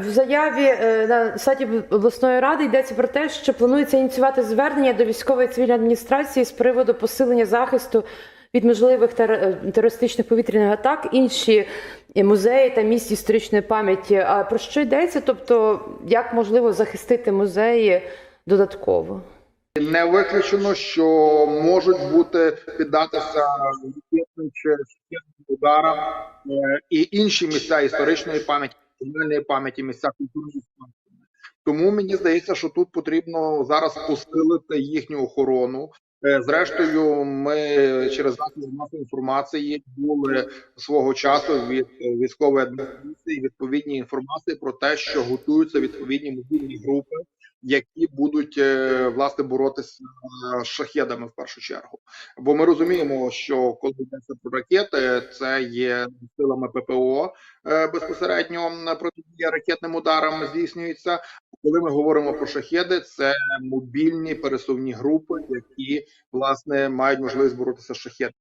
В заяві е, на сайті обласної ради йдеться про те, що планується ініціювати звернення до військової цивільної адміністрації з приводу посилення захисту від можливих е, терористичних повітряних атак, інші музеї та місць історичної пам'яті. А про що йдеться? Тобто, як можливо захистити музеї додатково? Не виключено, що можуть бути піддатися ракетним чи ударам е, і інші місця історичної пам'яті, національної пам'яті, місця культурної спадщини. Тому мені здається, що тут потрібно зараз посилити їхню охорону. Е, Зрештою, ми через масової інформації були свого часу від військової адміністрації відповідні інформації про те, що готуються відповідні мобільні групи, які будуть е, власне боротися з шахедами в першу чергу. Бо ми розуміємо, що коли йдеться про ракети, це є силами ППО е, безпосередньо протидія ракетним ударам здійснюється. Коли ми говоримо про шахеди, це мобільні пересувні групи, які власне мають можливість боротися з шахедами.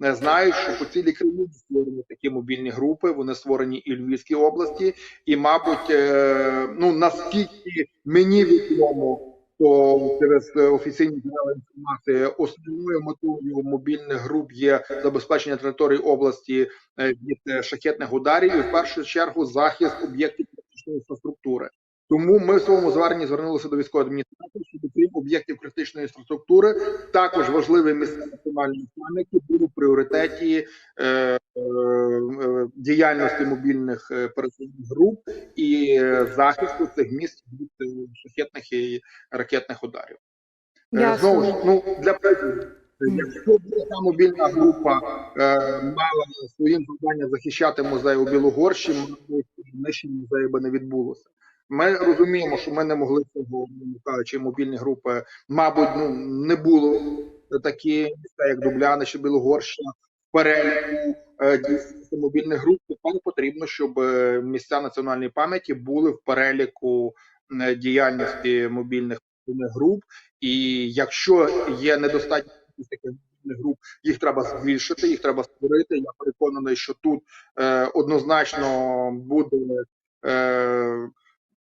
Не знаю, що по цілій країні створені такі мобільні групи. Вони створені і в Львівській області, і, мабуть, е, ну наскільки мені відомо, то через офіційні джерела інформації основною метою мобільних груп є забезпечення території області е, від е, шахетних ударів і в першу чергу захист об'єктів інфраструктури. Тому ми в своєму зверненні звернулися до військової адміністрації, щоб крім об'єктів критичної інфраструктури, також важливі місця національної пам'яті були в пріоритеті е, е, діяльності мобільних е, пересувних груп і е, захисту цих місць від шахетних і ракетних ударів. Е, Ясно. Знову ж ну для прикладу, якщо ця мобільна група е, мала своїм завданням захищати музей у Білогорщі, нищення музею би не відбулося. Ми розуміємо, що ми не могли цього, кажучи, мобільні групи, мабуть, ну не було такі міста, як Дубляни чи Білогорщина в переліку е, мобільних груп. Тепер потрібно, щоб е, місця національної пам'яті були в переліку е, діяльності мобільних груп. І якщо є недостатньо таких мобільних груп, їх треба збільшити, їх треба створити. Я переконаний, що тут е, однозначно буде. Е,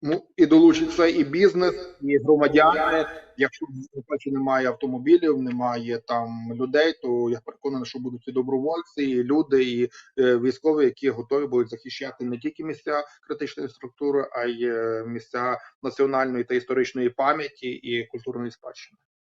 Ну і долучиться і бізнес, і громадяни. Якщо в немає автомобілів, немає там людей, то я переконаний, що будуть і добровольці, і люди, і е, військові, які готові будуть захищати не тільки місця критичної структури, а й е, місця національної та історичної пам'яті і культурної спадщини.